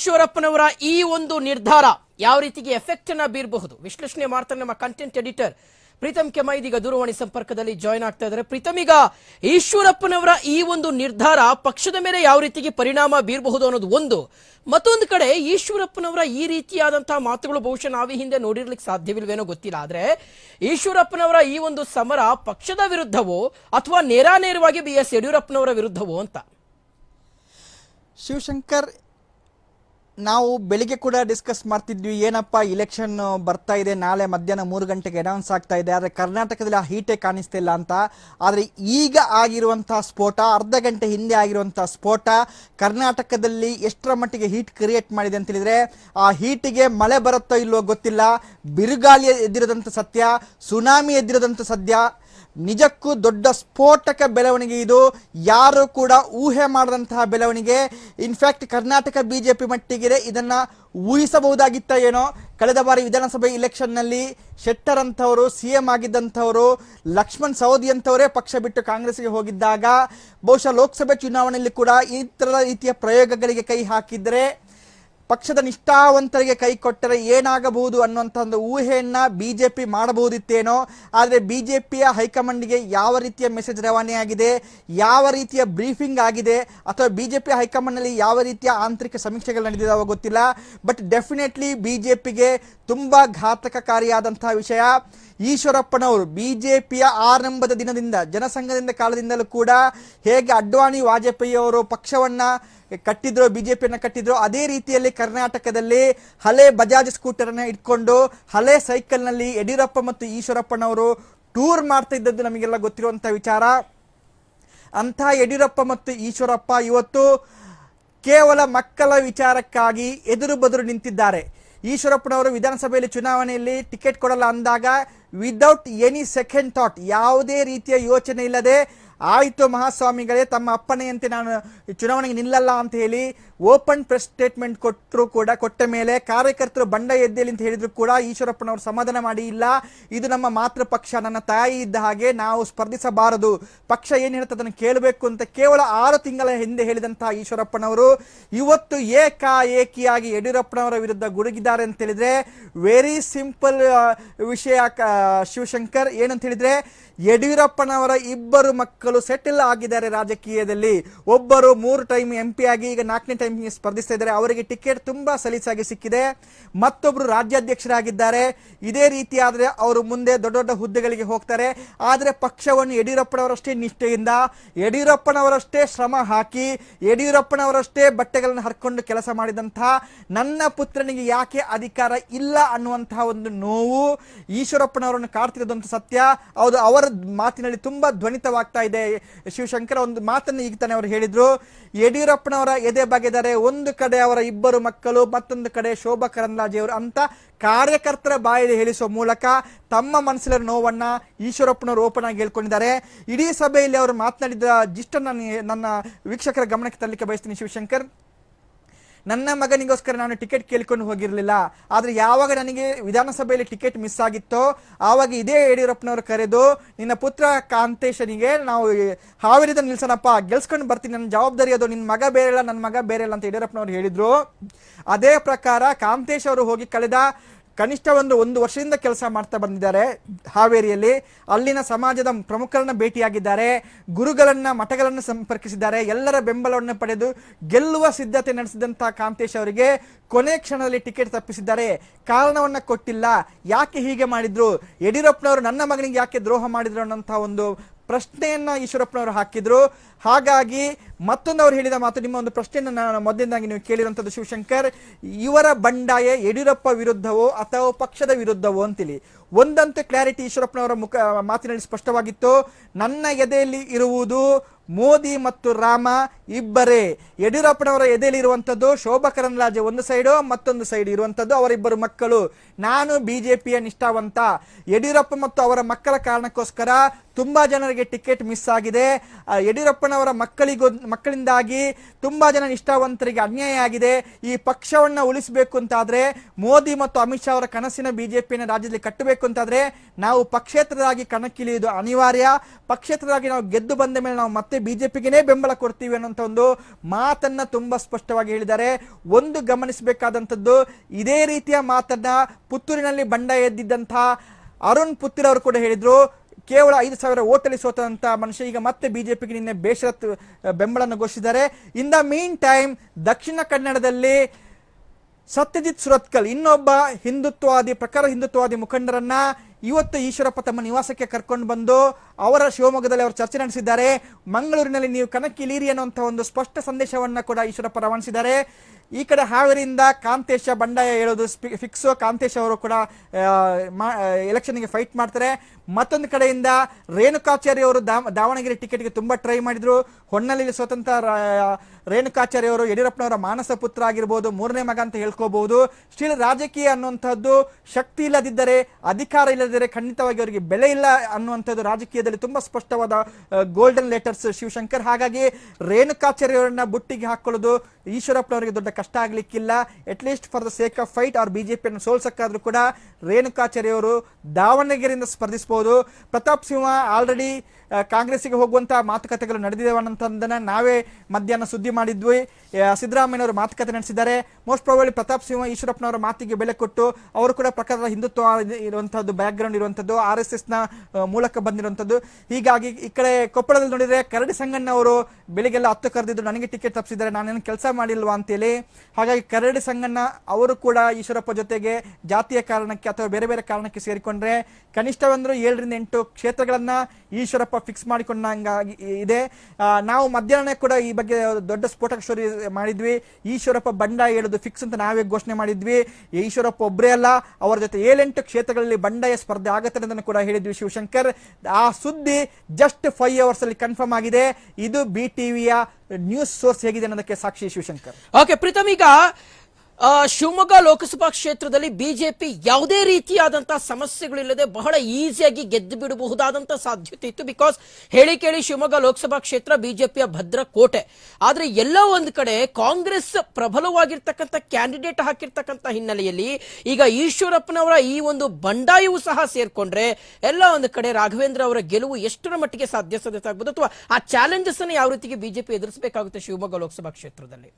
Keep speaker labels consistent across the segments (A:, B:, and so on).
A: ಈಶ್ವರಪ್ಪನವರ ಈ ಒಂದು ನಿರ್ಧಾರ ಯಾವ ರೀತಿಗೆ ಎಫೆಕ್ಟ್ ಅನ್ನ ಬೀರಬಹುದು? ವಿಶ್ಲೇಷಣೆ ಮಾಡ್ತಾರೆ ನಮ್ಮ ಕಂಟೆಂಟ್ ಎಡಿಟರ್ ಪ್ರೀತಮ್ ಕೆಮ ಇದೀಗ ದೂರವಾಣಿ ಸಂಪರ್ಕದಲ್ಲಿ ಜಾಯ್ನ್ ಆಗ್ತಾ ಇದ್ದಾರೆ. ಪ್ರೀತಮ್ ಈಗ ಈಶ್ವರಪ್ಪನವರ ಈ ಒಂದು ನಿರ್ಧಾರ ಪಕ್ಷದ ಮೇಲೆ ಯಾವ ರೀತಿಗೆ ಪರಿಣಾಮ ಬೀರಬಹುದು ಅನ್ನೋದು ಒಂದು. ಮತ್ತೊಂದು ಕಡೆ ಈಶ್ವರಪ್ಪನವರ ಈ ರೀತಿಯಾದಂತಹ ಮಾತುಗಳು ಬಹುಶಃ ನಾವೇ ಹಿಂದೆ ನೋಡಿರ್ಲಿಕ್ಕೆ ಸಾಧ್ಯವಿಲ್ವೇನೋ ಗೊತ್ತಿಲ್ಲ. ಆದ್ರೆ ಈಶ್ವರಪ್ಪನವರ ಈ ಒಂದು ಸಮರ ಪಕ್ಷದ ವಿರುದ್ಧವೋ ಅಥವಾ ನೇರಾನೇರವಾಗಿ ಬಿ ಎಸ್ ಯಡಿಯೂರಪ್ಪನವರ ವಿರುದ್ಧವೋ ಅಂತ?
B: ಶಿವಶಂಕರ್ ನಾವು ಬೆಳಿಗ್ಗೆ ಕೂಡ ಡಿಸ್ಕಸ್ ಮಾಡ್ತಿದ್ವಿ, ಏನಪ್ಪ ಇಲೆಕ್ಷನ್ ಬರ್ತಾ ಇದೆ, ನಾಳೆ ಮಧ್ಯಾಹ್ನ ಮೂರು ಗಂಟೆಗೆ ಅನೌನ್ಸ್ ಆಗ್ತಾ ಇದೆ, ಆದರೆ ಕರ್ನಾಟಕದಲ್ಲಿ ಆ ಹೀಟೇ ಕಾಣಿಸ್ತಿಲ್ಲ ಅಂತ. ಆದರೆ ಈಗ ಆಗಿರುವಂತಹ ಸ್ಫೋಟ ಅರ್ಧ ಗಂಟೆ ಹಿಂದೆ ಆಗಿರುವಂತಹ ಸ್ಫೋಟ ಕರ್ನಾಟಕದಲ್ಲಿ ಎಷ್ಟರ ಮಟ್ಟಿಗೆ ಹೀಟ್ ಕ್ರಿಯೇಟ್ ಮಾಡಿದೆ ಅಂತ ಹೇಳಿದ್ರೆ, ಆ ಹೀಟಿಗೆ ಮಳೆ ಬರುತ್ತೋ ಇಲ್ವೋ ಗೊತ್ತಿಲ್ಲ. ಬಿರುಗಾಳಿ ಎದ್ದಿರೋದಂಥ ಸತ್ಯ ಸುನಾಮಿ ಎದ್ದಿರೋದಂಥ ಸದ್ಯ. ನಿಜಕ್ಕೂ ದೊಡ್ಡ ಸ್ಫೋಟಕ ಬೆಳವಣಿಗೆ ಇದು. ಯಾರು ಕೂಡ ಊಹೆ ಮಾಡದಂತಹ ಬೆಳವಣಿಗೆ. ಇನ್ಫ್ಯಾಕ್ಟ್ ಕರ್ನಾಟಕ ಬಿಜೆಪಿ ಮಟ್ಟಿಗೆ ಇದನ್ನ ಊಹಿಸಬಹುದಾಗಿತ್ತ ಏನೋ. ಕಳೆದ ಬಾರಿ ವಿಧಾನಸಭೆ ಇಲೆಕ್ಷನ್ನಲ್ಲಿ ಶೆಟ್ಟರ್ ಅಂಥವರು ಸಿ ಎಂ ಆಗಿದ್ದಂಥವರು, ಲಕ್ಷ್ಮಣ್ ಸವದಿ ಅಂತವರೇ ಪಕ್ಷ ಬಿಟ್ಟು ಕಾಂಗ್ರೆಸ್ಗೆ ಹೋಗಿದ್ದಾಗ ಬಹುಶಃ ಲೋಕಸಭೆ ಚುನಾವಣೆಯಲ್ಲಿ ಕೂಡ ಈ ಥರದ ರೀತಿಯ ಪ್ರಯೋಗಗಳಿಗೆ ಕೈ ಹಾಕಿದರೆ ಪಕ್ಷದ ನಿಷ್ಠಾವಂತರಿಗೆ ಕೈ ಕೊಟ್ಟರೆ ಏನಾಗಬಹುದು ಅನ್ನುವಂಥ ಒಂದು ಊಹೆಯನ್ನ ಬಿಜೆಪಿ ಮಾಡಬಹುದಿತ್ತೇನೋ, ಆದರೆ ಬಿಜೆಪಿಯ ಹೈಕಮಾಂಡ್ಗೆ ಯಾವ ರೀತಿಯ ಮೆಸೇಜ್ ರವಾನೆಯಾಗಿದೆ ಯಾವ ರೀತಿಯ ಬ್ರೀಫಿಂಗ್ ಆಗಿದೆ, ಅಥವಾ ಬಿಜೆಪಿ ಹೈಕಮಾಂಡ್ನಲ್ಲಿ ಯಾವ ರೀತಿಯ ಆಂತರಿಕ ಸಮೀಕ್ಷೆಗಳು ನಡೆದಿದ್ದಾವೋ ಗೊತ್ತಿಲ್ಲ. ಬಟ್ ಡೆಫಿನೆಟ್ಲಿ ಬಿಜೆಪಿಗೆ ತುಂಬಾ ಘಾತಕಕಾರಿಯಾದಂಥ ವಿಷಯ. ಈಶ್ವರಪ್ಪನವರು ಬಿಜೆಪಿಯ ಆರಂಭದ ದಿನದಿಂದ, ಜನಸಂಘದಿಂದ ಕಾಲದಿಂದಲೂ ಕೂಡ ಹೇಗೆ ಅಡ್ವಾಣಿ ವಾಜಪೇಯಿ ಅವರು ಪಕ್ಷವನ್ನ ಕಟ್ಟಿದ್ರು, ಬಿಜೆಪಿಯನ್ನ ಕಟ್ಟಿದ್ರು, ಅದೇ ರೀತಿಯಲ್ಲಿ ಕರ್ನಾಟಕದಲ್ಲಿ ಹಳೆ ಬಜಾಜ್ ಸ್ಕೂಟರ್ ಅನ್ನ ಇಟ್ಕೊಂಡು, ಹಳೆ ಸೈಕಲ್ನಲ್ಲಿ ಯಡಿಯೂರಪ್ಪ ಮತ್ತು ಈಶ್ವರಪ್ಪನವರು ಟೂರ್ ಮಾಡ್ತಾ ಇದ್ದದ್ದು ನಮಗೆಲ್ಲ ಗೊತ್ತಿರುವಂತ ವಿಚಾರ. ಅಂಥ ಯಡಿಯೂರಪ್ಪ ಮತ್ತು ಈಶ್ವರಪ್ಪ ಇವತ್ತು ಕೇವಲ ಮಕ್ಕಳ ವಿಚಾರಕ್ಕಾಗಿ ಎದುರು ಬದುರು ನಿಂತಿದ್ದಾರೆ. ಈಶ್ವರಪ್ಪನವರು ವಿಧಾನಸಭೆಯಲ್ಲಿ ಚುನಾವಣೆಯಲ್ಲಿ ಟಿಕೆಟ್ ಕೊಡಲ್ಲ ಅಂದಾಗ ವಿದೌಟ್ ಎನಿ ಸೆಕೆಂಡ್ ಥಾಟ್ ಯಾವುದೇ ರೀತಿಯ ಯೋಚನೆ ಇಲ್ಲದೆ ಆಯಿತು ಮಹಾಸ್ವಾಮಿಗಳೇ, ತಮ್ಮ ಅಪ್ಪನೆಯಂತೆ ನಾನು ಚುನಾವಣೆಗೆ ನಿಲ್ಲಲ್ಲ ಅಂತ ಹೇಳಿ ಓಪನ್ ಪ್ರೆಸ್ ಸ್ಟೇಟ್ಮೆಂಟ್ ಕೊಟ್ಟರು ಕೂಡ, ಕೊಟ್ಟ ಮೇಲೆ ಕಾರ್ಯಕರ್ತರು ಬಂಡ ಎದ್ದೇಲಿ ಅಂತ ಹೇಳಿದ್ರು ಕೂಡ ಈಶ್ವರಪ್ಪನವರು ಸಮಾಧಾನ ಮಾಡಿ ಇಲ್ಲ. ಇದು ನಮ್ಮ ಮಾತೃ ಪಕ್ಷ, ನನ್ನ ತಾಯಿ ಇದ್ದ ಹಾಗೆ ನಾವು ಸ್ಪರ್ಧಿಸಬಾರದು. ಪಕ್ಷ ಏನು ಹೇಳುತ್ತೆ ಅದನ್ನು ಕೇಳಬೇಕು ಅಂತ ಕೇವಲ ಆರು ತಿಂಗಳ ಹಿಂದೆ ಹೇಳಿದಂತಹ ಈಶ್ವರಪ್ಪನವರು, ಇವತ್ತು ಏಕಾಏಕಿಯಾಗಿ ಯಡಿಯೂರಪ್ಪನವರ ವಿರುದ್ಧ ಗುಡುಗಿದ್ದಾರೆ ಅಂತ ಹೇಳಿದ್ರೆ ವೆರಿ ಸಿಂಪಲ್ ವಿಷಯ ಶಿವಶಂಕರ್, ಏನಂತ ಹೇಳಿದ್ರೆ ಯಡಿಯೂರಪ್ಪನವರ ಇಬ್ಬರು ಮಕ್ಕಳು ಸೆಟಲ್ ಆಗಿದ್ದಾರೆ ರಾಜಕೀಯದಲ್ಲಿ. ಒಬ್ಬರು ಮೂರು ಟೈಮ್ ಎಂ ಆಗಿ, ಈಗ ನಾಲ್ಕನೇ ಟೈಮ್ ಸ್ಪರ್ಧಿಸ್ತಾ ಇದ್ದಾರೆ. ಅವರಿಗೆ ಟಿಕೆಟ್ ತುಂಬಾ ಸಲೀಸಾಗಿ ಸಿಕ್ಕಿದೆ. ಮತ್ತೊಬ್ಬರು ರಾಜ್ಯಾಧ್ಯಕ್ಷರಾಗಿದ್ದಾರೆ. ಇದೇ ರೀತಿಯಾದರೆ ಅವರು ಮುಂದೆ ದೊಡ್ಡ ದೊಡ್ಡ ಹುದ್ದೆಗಳಿಗೆ ಹೋಗ್ತಾರೆ. ಆದರೆ ಪಕ್ಷವನ್ನು ಯಡಿಯೂರಪ್ಪನವರಷ್ಟೇ ನಿಷ್ಠೆಯಿಂದ, ಯಡಿಯೂರಪ್ಪನವರಷ್ಟೇ ಶ್ರಮ ಹಾಕಿ, ಯಡಿಯೂರಪ್ಪನವರಷ್ಟೇ ಬಟ್ಟೆಗಳನ್ನು ಹರ್ಕೊಂಡು ಕೆಲಸ ಮಾಡಿದಂತಹ ನನ್ನ ಪುತ್ರನಿಗೆ ಯಾಕೆ ಅಧಿಕಾರ ಇಲ್ಲ ಅನ್ನುವಂತಹ ಒಂದು ನೋವು ಈಶ್ವರಪ್ಪನವರನ್ನು ಕಾಡ್ತಿರೋದಂತ ಸತ್ಯ. ಹೌದು, ಅವರ ಮಾತಿನಲ್ಲಿ ತುಂಬಾ ಧ್ವನಿತವಾಗ್ತಾ ಇದೆ. ಶಿವಶಂಕರ ಒಂದು ಮಾತನ್ನು ಈಗ ತಾನೆ ಅವರು ಹೇಳಿದ್ರು. ಯಡಿಯೂರಪ್ಪನವರ ಎದೆ ಬಗೆದರೆ ಒಂದು ಕಡೆ ಅವರ ಇಬ್ಬರು ಮಕ್ಕಳು, ಮತ್ತೊಂದು ಕಡೆ ಶೋಭಾ ಕರಂದ್ಲಾಜೆಯವರು ಅಂತ ಕಾರ್ಯಕರ್ತರ ಬಾಯಲ್ಲಿ ಹೇಳಿಸುವ ಮೂಲಕ ತಮ್ಮ ಮನಸ್ಸಿನ ನೋವನ್ನ ಈಶ್ವರಪ್ಪನವರು ಓಪನ್ ಆಗಿ ಹೇಳ್ಕೊಂಡಿದ್ದಾರೆ. ಇಡೀ ಸಭೆಯಲ್ಲಿ ಅವರು ಮಾತನಾಡಿದ ಜಿಷ್ಟನ್ನ ನಾನು ನನ್ನ ವೀಕ್ಷಕರ ಗಮನಕ್ಕೆ ತರಲಿಕ್ಕೆ ಬಯಸ್ತೀನಿ ಶಿವಶಂಕರ್. ನನ್ನ ಮಗನಿಗೋಸ್ಕರ ನಾನು ಟಿಕೆಟ್ ಕೇಳ್ಕೊಂಡು ಹೋಗಿರಲಿಲ್ಲ. ಆದರೆ ಯಾವಾಗ ನನಗೆ ವಿಧಾನಸಭೆಯಲ್ಲಿ ಟಿಕೆಟ್ ಮಿಸ್ ಆಗಿತ್ತೋ, ಆವಾಗ ಇದೇ ಯಡಿಯೂರಪ್ಪನವರು ಕರೆದು, ನಿನ್ನ ಪುತ್ರ ಕಾಂತೇಶನಿಗೆ ನಾವು ಹಾವೇರಿದ ನಿಲ್ಸೋಣಪ್ಪ ಗೆಲ್ಸ್ಕೊಂಡು ಬರ್ತೀನಿ, ನನ್ನ ಜವಾಬ್ದಾರಿ ಅದು ನಿನ್ನ ಮಗ ಬೇರೆ ಇಲ್ಲ ನನ್ನ ಮಗ ಬೇರೆ ಇಲ್ಲ ಅಂತ ಯಡಿಯೂರಪ್ಪನವರು ಹೇಳಿದ್ರು. ಅದೇ ಪ್ರಕಾರ ಕಾಂತೇಶ್ ಅವರು ಹೋಗಿ ಕಳೆದ ಕನಿಷ್ಠ ಒಂದು ಒಂದು ವರ್ಷದಿಂದ ಕೆಲಸ ಮಾಡ್ತಾ ಬಂದಿದ್ದಾರೆ ಹಾವೇರಿಯಲ್ಲಿ. ಅಲ್ಲಿನ ಸಮಾಜದ ಪ್ರಮುಖರನ್ನ ಭೇಟಿಯಾಗಿದ್ದಾರೆ. ಗುರುಗಳನ್ನ, ಮಠಗಳನ್ನು ಸಂಪರ್ಕಿಸಿದ್ದಾರೆ. ಎಲ್ಲರ ಬೆಂಬಲವನ್ನು ಪಡೆದು ಗೆಲ್ಲುವ ಸಿದ್ಧತೆ ನಡೆಸಿದಂಥ ಕಾಂತೇಶ್ ಅವರಿಗೆ ಕೊನೆ ಕ್ಷಣದಲ್ಲಿ ಟಿಕೆಟ್ ತಪ್ಪಿಸಿದ್ದಾರೆ. ಕಾರಣವನ್ನ ಕೊಟ್ಟಿಲ್ಲ. ಯಾಕೆ ಹೀಗೆ ಮಾಡಿದ್ರು? ಯಡಿಯೂರಪ್ಪನವರು ನನ್ನ ಮಗನಿಗೆ ಯಾಕೆ ದ್ರೋಹ ಮಾಡಿದ್ರು ಅನ್ನೋಂಥ ಒಂದು ಪ್ರಶ್ನೆಯನ್ನ ಈಶ್ವರಪ್ಪನವರು ಹಾಕಿದ್ರು. ಹಾಗಾಗಿ ಮತ್ತೊಂದು ಅವರು ಹೇಳಿದ ಮಾತು, ನಿಮ್ಮ ಒಂದು ಪ್ರಶ್ನೆಯನ್ನು ನಾನು ಮೊದಲಿಂದಾಗಿ ನೀವು ಕೇಳಿರುವಂಥದ್ದು ಶಿವಶಂಕರ್, ಇವರ ಬಂಡಾಯ ಯಡಿಯೂರಪ್ಪ ವಿರುದ್ಧವೋ ಅಥವಾ ಪಕ್ಷದ ವಿರುದ್ಧವೋ ಅಂತೇಳಿ ಒಂದಂತೂ ಕ್ಲಾರಿಟಿ ಈಶ್ವರಪ್ಪನವರ ಮುಖ, ಮಾತಿನಲ್ಲಿ ಸ್ಪಷ್ಟವಾಗಿತ್ತು. ನನ್ನ ಎದೆಯಲ್ಲಿ ಇರುವುದು ಮೋದಿ ಮತ್ತು ರಾಮ ಇಬ್ಬರೇ. ಯಡಿಯೂರಪ್ಪನವರ ಎದೆಯಲ್ಲಿ ಇರುವಂಥದ್ದು ಶೋಭಾ ಕರಂದ್ಲಾಜೆ ಒಂದು ಸೈಡು, ಮತ್ತೊಂದು ಸೈಡ್ ಇರುವಂಥದ್ದು ಅವರಿಬ್ಬರು ಮಕ್ಕಳು. ನಾನು ಬಿ ಜೆ ಪಿಯ ನಿಷ್ಠಾವಂತ. ಯಡಿಯೂರಪ್ಪ ಮತ್ತು ಅವರ ಮಕ್ಕಳ ಕಾರಣಕ್ಕೋಸ್ಕರ ತುಂಬ ಜನರಿಗೆ ಟಿಕೆಟ್ ಮಿಸ್ ಆಗಿದೆ. ಯಡಿಯೂರಪ್ಪನವರ ಮಕ್ಕಳಿಗೊ, ಮಕ್ಕಳಿಂದಾಗಿ ತುಂಬ ಜನ ನಿಷ್ಠಾವಂತರಿಗೆ ಅನ್ಯಾಯ ಆಗಿದೆ. ಈ ಪಕ್ಷವನ್ನು ಉಳಿಸಬೇಕು ಅಂತಾದರೆ ಮೋದಿ ಮತ್ತು ಅಮಿತ್ ಶಾ ಅವರ ಕನಸಿನ ಬಿಜೆಪಿಯನ್ನು ರಾಜ್ಯದಲ್ಲಿ ಕಟ್ಟಬೇಕು ಅಂತಾದ್ರೆ ನಾವು ಪಕ್ಷೇತರರಾಗಿ ಕಣಕ್ಕಿಳಿಯುವುದು ಅನಿವಾರ್ಯ. ಪಕ್ಷೇತರರಾಗಿ ನಾವು ಗೆದ್ದು ಬಂದ ಮೇಲೆ ನಾವು ಮತ್ತೆ ಬಿಜೆಪಿಗೆನೇ ಬೆಂಬಲ ಕೊಡ್ತೀವಿ ಅನ್ನೋಂಥ ಒಂದು ಮಾತನ್ನ ತುಂಬಾ ಸ್ಪಷ್ಟವಾಗಿ ಹೇಳಿದ್ದಾರೆ. ಒಂದು ಗಮನಿಸಬೇಕಾದಂಥದ್ದು, ಇದೇ ರೀತಿಯ ಮಾತನ್ನ ಪುತ್ತೂರಿನಲ್ಲಿ ಬಂಡ ಎದ್ದಿದ್ದಂಥ ಅರುಣ್ ಪುತ್ತೂರ್ ಅವರು ಕೂಡ ಹೇಳಿದ್ರು. ಕೇವಲ ಐದು ಸಾವಿರ ಓಟಲ್ಲಿ ಸೋತಂತ ಮನುಷ್ಯ ಈಗ ಮತ್ತೆ ಬಿಜೆಪಿಗೆ ನಿನ್ನೆ ಬೇಷರತ್ ಬೆಂಬಲವನ್ನು ಘೋಷಿಸಿದ್ದಾರೆ. ಇನ್ ದ ಮೀನ್ ಟೈಮ್ ದಕ್ಷಿಣ ಕನ್ನಡದಲ್ಲಿ ಸತ್ಯಜಿತ್ ಸುರತ್ಕಲ್ ಇನ್ನೊಬ್ಬ ಹಿಂದುತ್ವವಾದಿ, ಪ್ರಖರ ಹಿಂದುತ್ವವಾದಿ ಮುಖಂಡರನ್ನ ಇವತ್ತು ಈಶ್ವರಪ್ಪ ತಮ್ಮ ನಿವಾಸಕ್ಕೆ ಕರ್ಕೊಂಡು ಬಂದು ಅವರ ಶಿವಮೊಗ್ಗದಲ್ಲಿ ಅವರು ಚರ್ಚೆ ನಡೆಸಿದ್ದಾರೆ. ಮಂಗಳೂರಿನಲ್ಲಿ ನೀವು ಕಣಕ್ಕಿಳೀರಿ ಅನ್ನುವಂಥ ಒಂದು ಸ್ಪಷ್ಟ ಸಂದೇಶವನ್ನ ಕೂಡ ಈಶ್ವರಪ್ಪ ರವಾನಿಸಿದ್ದಾರೆ. ಈ ಕಡೆ ಹಾವೇರಿಯಿಂದ ಕಾಂತೇಶ ಬಂಡಾಯ ಹೇಳೋದು ಫಿಕ್ಸ್ ಕಾಂತೇಶ್ ಅವರು ಕೂಡ ಎಲೆಕ್ಷನ್ಗೆ ಫೈಟ್ ಮಾಡ್ತಾರೆ. ಮತ್ತೊಂದು ಕಡೆಯಿಂದ ರೇಣುಕಾಚಾರ್ಯ ಅವರು ದಾವಣಗೆರೆ ಟಿಕೆಟ್ಗೆ ತುಂಬಾ ಟ್ರೈ ಮಾಡಿದ್ರು. ಹೊನ್ನಲ್ಲಿ ಸ್ವತಂತ್ರ ರೇಣುಕಾಚಾರ್ಯ ಅವರು ಯಡಿಯೂರಪ್ಪನವರ ಮಾನಸ ಪುತ್ರ ಆಗಿರ್ಬೋದು, ಮೂರನೇ ಮಗ ಅಂತ ಹೇಳ್ಕೋಬಹುದು ಸ್ಟಿಲ್ ರಾಜಕೀಯ ಅನ್ನುವಂಥದ್ದು ಶಕ್ತಿ ಇಲ್ಲದಿದ್ದರೆ, ಅಧಿಕಾರ ಇಲ್ಲದಿದ್ದರೆ ಖಂಡಿತವಾಗಿ ಅವರಿಗೆ ಬೆಲೆ ಇಲ್ಲ ಅನ್ನುವಂಥದ್ದು ರಾಜಕೀಯದಲ್ಲಿ ತುಂಬಾ ಸ್ಪಷ್ಟವಾದ ಗೋಲ್ಡನ್ ಲೆಟರ್ಸ್ ಶಿವಶಂಕರ್. ಹಾಗಾಗಿ ರೇಣುಕಾಚಾರ್ಯ ಅವರನ್ನ ಬುಟ್ಟಿಗೆ ಹಾಕೊಳ್ಳೋದು ಈಶ್ವರಪ್ಪನವರಿಗೆ ದೊಡ್ಡ ಕಷ್ಟ ಆಗಲಿಕ್ಕಿಲ್ಲ. At least for the sake of fight ಅವ್ರ ಬಿಜೆಪಿಯನ್ನು ಸೋಲ್ಸಕ್ಕಾದ್ರೂ ಕೂಡ ರೇಣುಕಾಚಾರ್ಯ ಅವರು ದಾವಣಗೆರೆಯಿಂದ ಸ್ಪರ್ಧಿಸ್ಬೋದು. ಪ್ರತಾಪ್ ಸಿಂಹ ಆಲ್ರೆಡಿ ಕಾಂಗ್ರೆಸ್ಸಿಗೆ ಹೋಗುವಂಥ ಮಾತುಕತೆಗಳು ನಡೆದಿವೆ ಅನ್ನೋಂಥದ್ದನ್ನ ನಾವೇ ಮಧ್ಯಾಹ್ನ ಸುದ್ದಿ ಮಾಡಿದ್ವಿ. ಸಿದ್ದರಾಮಯ್ಯ ಅವರು ಮಾತುಕತೆ ನಡೆಸಿದ್ದಾರೆ. ಮೋಸ್ಟ್ ಪ್ರಾಬಲಿ ಪ್ರತಾಪ್ ಸಿಂಹ ಈಶ್ವರಪ್ಪನವರ ಮಾತಿಗೆ ಬೆಲೆ ಕೊಟ್ಟು ಅವರು ಕೂಡ ಪ್ರಕಾರದ ಹಿಂದುತ್ವ ಇರುವಂಥದ್ದು ಬ್ಯಾಕ್ಗ್ರೌಂಡ್ ಇರುವಂಥದ್ದು ಆರ್ ಎಸ್ ಎಸ್ನ ಮೂಲಕ ಬಂದಿರುವಂತದ್ದು ಹೀಗಾಗಿ ಈ ಕಡೆ ಕೊಪ್ಪಳದಲ್ಲಿ ನೋಡಿದರೆ ಕರಡಿ ಸಂಗಣ್ಣ ಅವರು ಬೆಳಿಗ್ಗೆಲ್ಲ ಹತ್ತು ಕರೆದಿದ್ದು ನನಗೆ ಟಿಕೆಟ್ ತಪ್ಪಿಸಿದ್ದಾರೆ. ನಾನೇನು ಕೆಲಸ ಮಾಡಿಲ್ವಾ ಅಂತೇಳಿ. ಹಾಗಾಗಿ ಕರಡಿ ಸಂಗಣ್ಣ ಅವರು ಕೂಡ ಈಶ್ವರಪ್ಪ ಜೊತೆಗೆ ಜಾತಿಯ ಕಾರಣಕ್ಕೆ ಅಥವಾ ಬೇರೆ ಬೇರೆ ಕಾರಣಕ್ಕೆ ಸೇರಿಕೊಂಡ್ರೆ ಕನಿಷ್ಠವಂದ್ರು ಏಳರಿಂದ ಎಂಟು ಕ್ಷೇತ್ರಗಳನ್ನ ಈಶ್ವರಪ್ಪ ಫಿಕ್ಸ್ ಮಾಡಿಕೊಂಡಂಗಾಗಿ ಇದೆ. ನಾವು ಮಧ್ಯಾಹ್ನ ಕೂಡ ಈ ಬಗ್ಗೆ ದೊಡ್ಡ ಸ್ಫೋಟಕ ಸ್ಟೋರಿ ಮಾಡಿದ್ವಿ. ಈಶ್ವರಪ್ಪ ಬಂಡಾಯ ಹೇಳೋದು ಫಿಕ್ಸ್ ಅಂತ ನಾವೇ ಘೋಷಣೆ ಮಾಡಿದ್ವಿ. ಈಶ್ವರಪ್ಪ ಒಬ್ಬರೇ ಅಲ್ಲ, ಅವರ ಜೊತೆ ಏಳೆಂಟು ಕ್ಷೇತ್ರಗಳಲ್ಲಿ ಬಂಡಾಯ ಸ್ಪರ್ಧೆ ಆಗುತ್ತೆ ಅಂತ ಕೂಡ ಹೇಳಿದ್ವಿ ಶಿವಶಂಕರ್. ಆ ಸುದ್ದಿ ಜಸ್ಟ್ ಫೈವ್ ಅವರ್ಸ್ ಅಲ್ಲಿ ಕನ್ಫರ್ಮ್ ಆಗಿದೆ. ಇದು ಬಿ ಟಿವಿಯ ನ್ಯೂಸ್ ಸೋರ್ಸ್ ಹೇಗಿದೆ ಅನ್ನೋದಕ್ಕೆ ಸಾಕ್ಷಿ ಶಿವಶಂಕರ್.
A: ಓಕೆ ಪ್ರೀತಮ್ ಈಗ ಶಿವಮೊಗ್ಗ ಲೋಕಸಭಾ ಕ್ಷೇತ್ರದಲ್ಲಿ ಬಿಜೆಪಿ ಯಾವುದೇ ರೀತಿಯಾದಂತಹ ಸಮಸ್ಯೆಗಳಿಲ್ಲದೆ ಬಹಳ ಈಸಿಯಾಗಿ ಗೆದ್ದು ಬಿಡಬಹುದಾದಂತಹ ಸಾಧ್ಯತೆ ಇತ್ತು. ಬಿಕಾಸ್ ಹೇಳಿ ಕೇಳಿ ಶಿವಮೊಗ್ಗ ಲೋಕಸಭಾ ಕ್ಷೇತ್ರ ಬಿಜೆಪಿಯ ಭದ್ರ ಕೋಟೆ ಆದ್ರೆ ಎಲ್ಲ ಒಂದು ಕಡೆ ಕಾಂಗ್ರೆಸ್ ಪ್ರಬಲವಾಗಿರ್ತಕ್ಕಂಥ ಕ್ಯಾಂಡಿಡೇಟ್ ಹಾಕಿರ್ತಕ್ಕಂಥ ಹಿನ್ನೆಲೆಯಲ್ಲಿ ಈಗ ಈಶ್ವರಪ್ಪನವರ ಈ ಒಂದು ಬಂಡಾಯವು ಸಹ ಸೇರ್ಕೊಂಡ್ರೆ ಎಲ್ಲ ಒಂದು ಕಡೆ ರಾಘವೇಂದ್ರ ಅವರ ಗೆಲುವು ಎಷ್ಟರ ಮಟ್ಟಿಗೆ ಸಾಧ್ಯ ಸಾಧ್ಯತೆ ಆಗ್ಬೋದು? ಅಥವಾ ಆ ಚಾಲೆಂಜಸ್ ಅನ್ನು ಯಾವ ರೀತಿಗೆ ಬಿಜೆಪಿ ಎದುರಿಸಬೇಕಾಗುತ್ತೆ ಶಿವಮೊಗ್ಗ ಲೋಕಸಭಾ ಕ್ಷೇತ್ರದಲ್ಲಿ?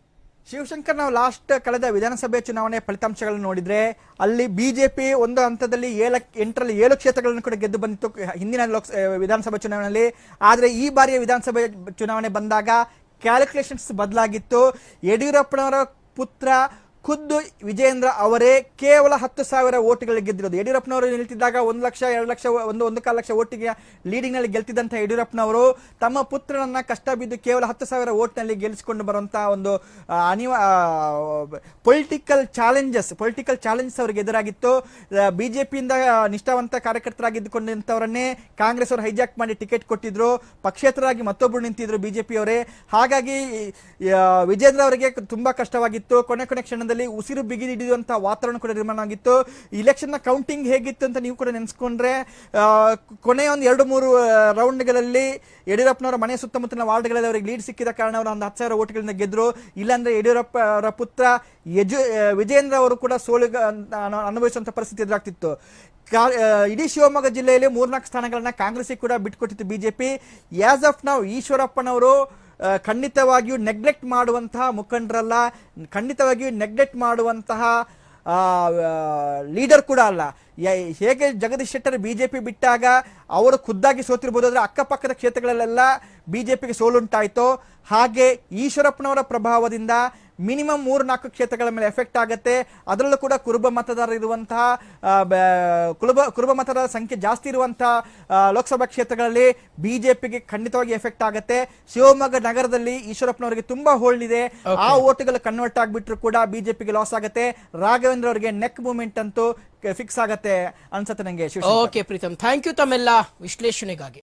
B: ಶಿವಶಂಕರ್, ನಾವು ಲಾಸ್ಟ್ ಕಳೆದ ವಿಧಾನಸಭೆ ಚುನಾವಣೆ ಫಲಿತಾಂಶಗಳನ್ನು ನೋಡಿದ್ರೆ ಅಲ್ಲಿ ಬಿಜೆಪಿ ಒಂದು ಹಂತದಲ್ಲಿ ಏಳ, ಎಂಟರಲ್ಲಿ ಏಳು ಕ್ಷೇತ್ರಗಳನ್ನು ಕೂಡ ಗೆದ್ದು ಬಂದಿತ್ತು ಹಿಂದಿನ ಲೋಕ ವಿಧಾನಸಭಾ ಚುನಾವಣೆಯಲ್ಲಿ. ಆದರೆ ಈ ಬಾರಿಯ ವಿಧಾನಸಭೆ ಚುನಾವಣೆ ಬಂದಾಗ ಕ್ಯಾಲ್ಕುಲೇಷನ್ಸ್ ಬದಲಾಗಿತ್ತು. ಯಡಿಯೂರಪ್ಪನವರ ಪುತ್ರ ಖುದ್ದು ವಿಜೇಂದ್ರ ಅವರೇ ಕೇವಲ ಹತ್ತು ಸಾವಿರ ಓಟ್ಗಳಿಗೆ ಗೆದ್ದಿರೋದು. ಯಡಿಯೂರಪ್ಪನವರು ನಿಲ್ತಿದ್ದಾಗ ಒಂದು ಲಕ್ಷ, ಎರಡು ಲಕ್ಷ, ಒಂದು ಒಂದು ಕಾಲು ಲಕ್ಷ ಓಟಿಗೆ ಲೀಡಿಂಗ್ನಲ್ಲಿ ಗೆಲ್ತಿದ್ದಂಥ ಯಡಿಯೂರಪ್ಪನವರು ತಮ್ಮ ಪುತ್ರನನ್ನ ಕಷ್ಟ ಬಿದ್ದು ಕೇವಲ ಹತ್ತು ಸಾವಿರ ಓಟ್ನಲ್ಲಿ ಗೆಲ್ಲಿಸಿಕೊಂಡು ಬರುವಂಥ ಒಂದು ಅನಿವಾ ಪೊಲಿಟಿಕಲ್ ಚಾಲೆಂಜಸ್ ಪೊಲಿಟಿಕಲ್ ಚಾಲೆಂಜಸ್ ಅವರಿಗೆ ಎದುರಾಗಿತ್ತು. ಪಿಯಿಂದ ನಿಷ್ಠಾವಂತ ಕಾರ್ಯಕರ್ತರಾಗಿದ್ದುಕೊಂಡಂಥವರನ್ನೇ ಕಾಂಗ್ರೆಸ್ ಅವರು ಹೈಜಾಕ್ ಮಾಡಿ ಟಿಕೆಟ್ ಕೊಟ್ಟಿದ್ರು. ಪಕ್ಷೇತರಾಗಿ ಮತ್ತೊಬ್ಬರು ನಿಂತಿದ್ರು ಪಿಯವರೇ ಹಾಗಾಗಿ ವಿಜೇಂದ್ರ ಅವರಿಗೆ ತುಂಬಾ ಕಷ್ಟವಾಗಿತ್ತು. ಕೊನೆ ಕೊನೆ ಕ್ಷಣದಲ್ಲಿ ಉಸಿರು ಬಿಗಿ ಹಿಡಿಯುವಂತಹ ವಾತಾವರಣ ಕೂಡ ನಿರ್ಮಾಣ ಆಗಿತ್ತು. ಇಲೆಕ್ಷನ್ನ ಕೌಂಟಿಂಗ್ ಹೇಗಿತ್ತು ಅಂತ ನೀವು ಕೂಡ ನೆನೆಸ್ಕೊಂಡ್ರೆ ಕೊನೆಯ ಒಂದು ಎರಡು ಮೂರು ರೌಂಡ್ಗಳಲ್ಲಿ ಯಡಿಯೂರಪ್ಪನವರ ಮನೆ ಸುತ್ತಮುತ್ತಲಿನ ವಾರ್ಡ್ಗಳಲ್ಲಿ ಅವರಿಗೆ ಲೀಡ್ ಸಿಕ್ಕಿದ ಕಾರಣ ಅವರು ಒಂದು ಹತ್ತು ಸಾವಿರ ಓಟ್ಗಳಿಂದ ಗೆದ್ರು. ಇಲ್ಲಾಂದ್ರೆ ಯಡಿಯೂರಪ್ಪ ಅವರ ಪುತ್ರ ಯಜು ವಿಜೇಂದ್ರ ಅವರು ಕೂಡ ಸೋಲು ಅನುಭವಿಸುವಂಥ ಪರಿಸ್ಥಿತಿ ಎದುರಾಗ್ತಿತ್ತು. ಕಾ- ಇಡೀ ಶಿವಮೊಗ್ಗ ಜಿಲ್ಲೆಯಲ್ಲಿ ಮೂರ್ನಾಲ್ಕು ಸ್ಥಾನಗಳನ್ನ ಕಾಂಗ್ರೆಸ್ಗೆ ಕೂಡ ಬಿಟ್ಕೊಟ್ಟಿತ್ತು ಬಿಜೆಪಿ. ಆಸ್ ಆಫ್ ನಾವು ಈಶ್ವರಪ್ಪನವರು ಖಂಡಿತವಾಗಿಯೂ ನೆಗ್ಲೆಕ್ಟ್ ಮಾಡುವಂತಹ ಮುಖಂಡರಲ್ಲ, ಖಂಡಿತವಾಗಿಯೂ ನೆಗ್ಲೆಕ್ಟ್ ಮಾಡುವಂತಹ ಲೀಡರ್ ಕೂಡ ಅಲ್ಲ. ಹೇಗೆ ಜಗದೀಶ್ ಶೆಟ್ಟರ್ ಪಿ ಬಿಟ್ಟಾಗ ಅವರು ಖುದ್ದಾಗಿ ಸೋತಿರ್ಬೋದು ಆದರೆ ಅಕ್ಕಪಕ್ಕದ ಕ್ಷೇತ್ರಗಳಲ್ಲೆಲ್ಲ ಬಿ ಜೆ ಪಿಗೆ ಸೋಲುಂಟಾಯಿತು. ಹಾಗೆ ಈಶ್ವರಪ್ಪನವರ ಪ್ರಭಾವದಿಂದ ಮಿನಿಮಮ್ ಮೂರು ನಾಲ್ಕು ಕ್ಷೇತ್ರಗಳ ಮೇಲೆ ಎಫೆಕ್ಟ್ ಆಗುತ್ತೆ. ಅದರಲ್ಲೂ ಕೂಡ ಕುರುಬ ಮತದಾರರು ಇರುವಂತಹ ಕುರುಬ ಕುರುಬ ಮತದಾರರ ಸಂಖ್ಯೆ ಜಾಸ್ತಿ ಇರುವಂತಹ ಲೋಕಸಭಾ ಕ್ಷೇತ್ರಗಳಲ್ಲಿ ಬಿಜೆಪಿಗೆ ಖಂಡಿತವಾಗಿ ಎಫೆಕ್ಟ್ ಆಗುತ್ತೆ. ಶಿವಮೊಗ್ಗ ನಗರದಲ್ಲಿ ಈಶ್ವರಪ್ಪನವರಿಗೆ ತುಂಬಾ ಹೋಲ್ಡ್ ಇದೆ. ಆ ಓಟುಗಳು ಕನ್ವರ್ಟ್ ಆಗಿಬಿಟ್ರು ಕೂಡ ಬಿಜೆಪಿಗೆ ಲಾಸ್ ಆಗುತ್ತೆ. ರಾಘವೇಂದ್ರ ಅವರಿಗೆ ನೆಕ್ ಮೂಮೆಂಟ್ ಅಂತೂ ಫಿಕ್ಸ್ ಆಗತ್ತೆ ಅನ್ಸುತ್ತೆ ನಂಗೆ
A: ಓಕೆ ಪ್ರೀತಮ್. ಥ್ಯಾಂಕ್ ಯು ತಮ್ಮೆಲ್ಲ ವಿಶ್ಲೇಷಣೆಗಾಗಿ.